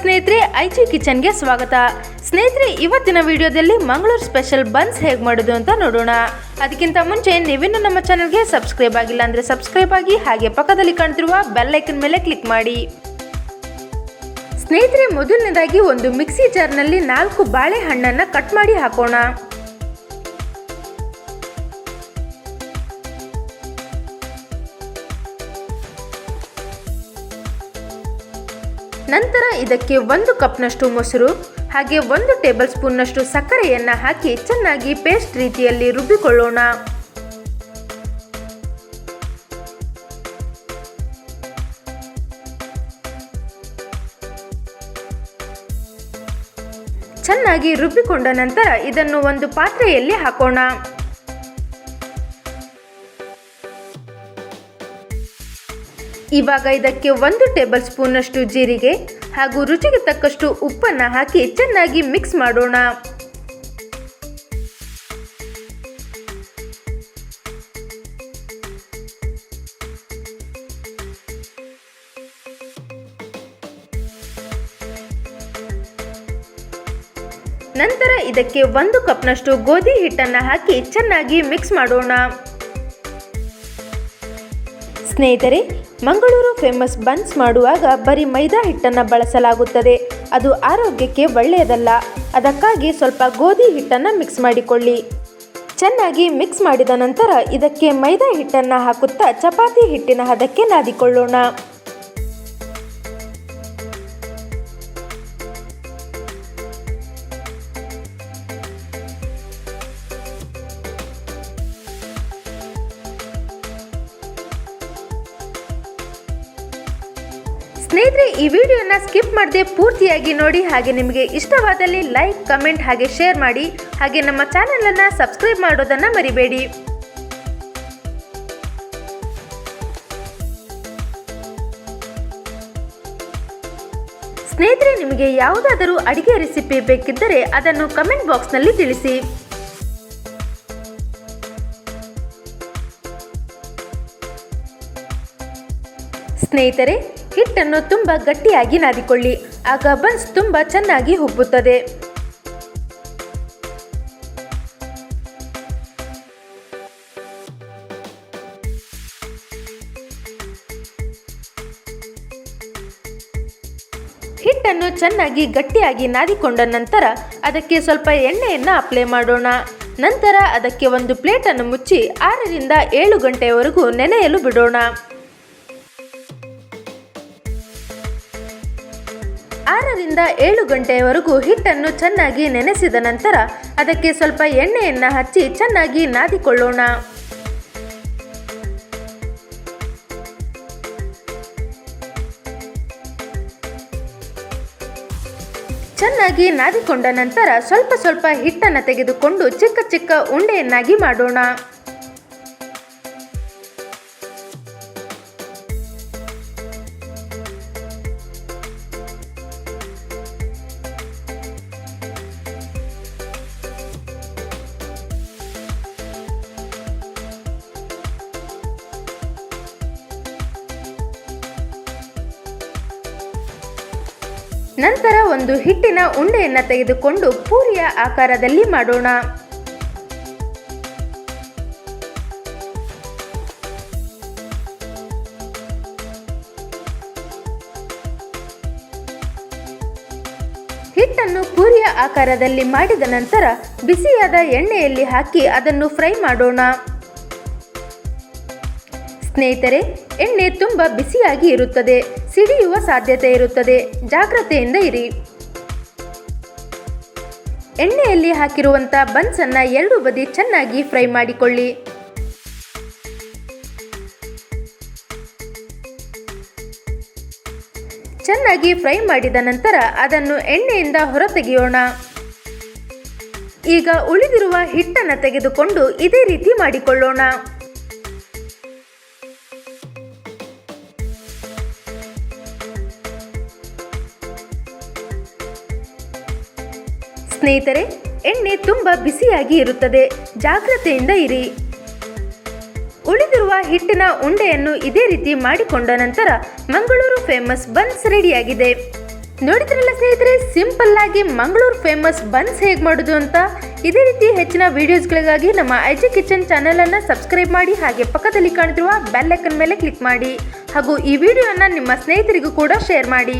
ಸ್ನೇಹಿತರೆ ಐಚಿ ಕಿಚನ್ಗೆ ಸ್ವಾಗತ. ಸ್ನೇಹಿತರೆ, ಇವತ್ತಿನ ವಿಡಿಯೋದಲ್ಲಿ ಮಂಗಳೂರು ಸ್ಪೆಷಲ್ ಬನ್ಸ್ ಹೇಗೆ ಮಾಡೋದು ಅಂತ ನೋಡೋಣ. ಅದಕ್ಕಿಂತ ಮುಂಚೆ ನೀವಿನ್ನೂ ನಮ್ಮ ಚಾನಲ್ಗೆ ಸಬ್ಸ್ಕ್ರೈಬ್ ಆಗಿಲ್ಲ ಅಂದರೆ ಸಬ್ಸ್ಕ್ರೈಬ್ ಆಗಿ ಹಾಗೆ ಪಕ್ಕದಲ್ಲಿ ಕಾಣ್ತಿರುವ ಬೆಲ್ ಐಕನ್ ಮೇಲೆ ಕ್ಲಿಕ್ ಮಾಡಿ. ಸ್ನೇಹಿತರೆ, ಮೊದಲನೇದಾಗಿ ಒಂದು ಮಿಕ್ಸಿ ಜಾರ್ನಲ್ಲಿ ನಾಲ್ಕು ಬಾಳೆಹಣ್ಣನ್ನು ಕಟ್ ಮಾಡಿ ಹಾಕೋಣ. ನಂತರ ಇದಕ್ಕೆ ಒಂದು ಕಪ್ನಷ್ಟು ಮೊಸರು, ಹಾಗೆ ಒಂದು ಟೇಬಲ್ ಸ್ಪೂನ್ನಷ್ಟು ಸಕ್ಕರೆಯನ್ನು ಹಾಕಿ ಚೆನ್ನಾಗಿ ಪೇಸ್ಟ್ ರೀತಿಯಲ್ಲಿ ರುಬ್ಬಿಕೊಳ್ಳೋಣ. ಚೆನ್ನಾಗಿ ರುಬ್ಬಿಕೊಂಡ ನಂತರ ಇದನ್ನು ಒಂದು ಪಾತ್ರೆಯಲ್ಲಿ ಹಾಕೋಣ. ಇವಾಗ ಇದಕ್ಕೆ ಒಂದು ಟೇಬಲ್ ಸ್ಪೂನಷ್ಟು ಜೀರಿಗೆ ಹಾಗೂ ರುಚಿಗೆ ತಕ್ಕಷ್ಟು ಉಪ್ಪನ್ನು ಹಾಕಿ ಚೆನ್ನಾಗಿ ಮಿಕ್ಸ್ ಮಾಡೋಣ. ನಂತರ ಇದಕ್ಕೆ ಒಂದು ಕಪ್ನಷ್ಟು ಗೋಧಿ ಹಿಟ್ಟನ್ನು ಹಾಕಿ ಚೆನ್ನಾಗಿ ಮಿಕ್ಸ್ ಮಾಡೋಣ. ಸ್ನೇಹಿತರೆ, ಮಂಗಳೂರು ಫೇಮಸ್ ಬನ್ಸ್ ಮಾಡುವಾಗ ಬರೀ ಮೈದಾ ಹಿಟ್ಟನ್ನು ಬಳಸಲಾಗುತ್ತದೆ. ಅದು ಆರೋಗ್ಯಕ್ಕೆ ಒಳ್ಳೆಯದಲ್ಲ. ಅದಕ್ಕಾಗಿ ಸ್ವಲ್ಪ ಗೋಧಿ ಹಿಟ್ಟನ್ನು ಮಿಕ್ಸ್ ಮಾಡಿಕೊಳ್ಳಿ. ಚೆನ್ನಾಗಿ ಮಿಕ್ಸ್ ಮಾಡಿದ ನಂತರ ಇದಕ್ಕೆ ಮೈದಾ ಹಿಟ್ಟನ್ನು ಹಾಕುತ್ತಾ ಚಪಾತಿ ಹಿಟ್ಟಿನ ಹದಕ್ಕೆ ನಾದಿಕೊಳ್ಳೋಣ. ಸ್ನೇಹಿತರೆ, ಈ ವಿಡಿಯೋನ ಸ್ಕಿಪ್ ಮಾಡದೆ ಪೂರ್ತಿಯಾಗಿ ನೋಡಿ, ಹಾಗೆ ನಿಮಗೆ ಇಷ್ಟವಾದಲ್ಲಿ ಲೈಕ್, ಕಮೆಂಟ್, ಹಾಗೆ ಶೇರ್ ಮಾಡಿ, ಹಾಗೆ ನಮ್ಮ ಚಾನಲನ್ನು ಸಬ್ಸ್ಕ್ರೈಬ್ ಮಾಡೋದನ್ನು ಮರಿಬೇಡಿ. ಸ್ನೇಹಿತರೆ, ನಿಮಗೆ ಯಾವುದಾದರೂ ಅಡಿಗೆ ರೆಸಿಪಿ ಬೇಕಿದ್ದರೆ ಅದನ್ನು ಕಮೆಂಟ್ ಬಾಕ್ಸ್ನಲ್ಲಿ ತಿಳಿಸಿ. ಸ್ನೇಹಿತರೆ ಹಿಟ್ಟನ್ನು ತುಂಬ ಗಟ್ಟಿಯಾಗಿ ನಾದಿಕೊಳ್ಳಿ. ಆಗ ಬನ್ಸ್ ತುಂಬ ಚೆನ್ನಾಗಿ ಉಬ್ಬುತ್ತದೆ ಹಿಟ್ಟನ್ನು ಚೆನ್ನಾಗಿ ಗಟ್ಟಿಯಾಗಿ ನಾದಿಕೊಂಡ ನಂತರ ಅದಕ್ಕೆ ಸ್ವಲ್ಪ ಎಣ್ಣೆಯನ್ನು ಅಪ್ಲೈ ಮಾಡೋಣ. ನಂತರ ಅದಕ್ಕೆ ಒಂದು ಪ್ಲೇಟನ್ನು ಮುಚ್ಚಿ ಆರರಿಂದ ಏಳು ಗಂಟೆಯವರೆಗೂ ನೆನೆಯಲು ಬಿಡೋಣ. ಆರರಿಂದ ಏಳು ಗಂಟೆಯವರೆಗೂ ಹಿಟ್ಟನ್ನು ಚೆನ್ನಾಗಿ ನೆನೆಸಿದ ನಂತರ ಅದಕ್ಕೆ ಸ್ವಲ್ಪ ಎಣ್ಣೆಯನ್ನು ಹಚ್ಚಿ ಚೆನ್ನಾಗಿ ನಾದಿಕೊಳ್ಳೋಣ. ಚೆನ್ನಾಗಿ ನಾದಿಕೊಂಡ ನಂತರ ಸ್ವಲ್ಪ ಸ್ವಲ್ಪ ಹಿಟ್ಟನ್ನು ತೆಗೆದುಕೊಂಡು ಚಿಕ್ಕ ಚಿಕ್ಕ ಉಂಡೆಯನ್ನಾಗಿ ಮಾಡೋಣ. ನಂತರ ಒಂದು ಹಿಟ್ಟಿನ ಉಂಡೆಯನ್ನು ತೆಗೆದುಕೊಂಡು ಪೂರಿಯ ಆಕಾರದಲ್ಲಿ ಮಾಡೋಣ. ಹಿಟ್ಟನ್ನು ಪೂರಿಯ ಆಕಾರದಲ್ಲಿ ಮಾಡಿದ ನಂತರ ಬಿಸಿಯಾದ ಎಣ್ಣೆಯಲ್ಲಿ ಹಾಕಿ ಅದನ್ನು ಫ್ರೈ ಮಾಡೋಣ. ಸ್ನೇಹಿತರೆ, ಎಣ್ಣೆ ತುಂಬ ಬಿಸಿಯಾಗಿ ಇರುತ್ತದೆ. ಸಿಡಿಯುವ ಸಾಧ್ಯತೆ ಇರುತ್ತದೆ. ಜಾಗ್ರತೆಯಿಂದ ಇರಿ. ಎಣ್ಣೆಯಲ್ಲಿ ಹಾಕಿರುವಂಥ ಬನ್ಸನ್ನು ಎರಡು ಬದಿ ಚೆನ್ನಾಗಿ ಫ್ರೈ ಮಾಡಿಕೊಳ್ಳಿ. ಚೆನ್ನಾಗಿ ಫ್ರೈ ಮಾಡಿದ ನಂತರ ಅದನ್ನು ಎಣ್ಣೆಯಿಂದ ಹೊರತೆಗೆಯೋಣ. ಈಗ ಉಳಿದಿರುವ ಹಿಟ್ಟನ್ನು ತೆಗೆದುಕೊಂಡು ಇದೇ ರೀತಿ ಮಾಡಿಕೊಳ್ಳೋಣ. ಸ್ನೇಹಿತರೆ, ಎಣ್ಣೆ ತುಂಬ ಬಿಸಿಯಾಗಿ ಇರುತ್ತದೆ. ಜಾಗ್ರತೆಯಿಂದ ಇರಿ. ಉಳಿದಿರುವ ಹಿಟ್ಟಿನ ಉಂಡೆಯನ್ನು ಇದೇ ರೀತಿ ಮಾಡಿಕೊಂಡ ನಂತರ ಮಂಗಳೂರು ಫೇಮಸ್ ಬನ್ಸ್ ರೆಡಿಯಾಗಿದೆ. ನೋಡಿದ್ರಲ್ಲ ಸ್ನೇಹಿತರೆ ಸಿಂಪಲ್ ಆಗಿ ಮಂಗಳೂರು ಫೇಮಸ್ ಬನ್ಸ್ ಹೇಗೆ ಮಾಡೋದು ಅಂತ? ಇದೇ ರೀತಿ ಹೆಚ್ಚಿನ ವಿಡಿಯೋಸ್ಗಳಿಗಾಗಿ ನಮ್ಮ ಐಜಿ ಕಿಚನ್ ಚಾನಲನ್ನು ಸಬ್ಸ್ಕ್ರೈಬ್ ಮಾಡಿ, ಹಾಗೆ ಪಕ್ಕದಲ್ಲಿ ಕಾಣುತ್ತಿರುವ ಬೆಲ್ ಐಕನ್ ಮೇಲೆ ಕ್ಲಿಕ್ ಮಾಡಿ. ಹಾಗೂ ಈ ವಿಡಿಯೋನ ನಿಮ್ಮ ಸ್ನೇಹಿತರಿಗೂ ಕೂಡ ಶೇರ್ ಮಾಡಿ.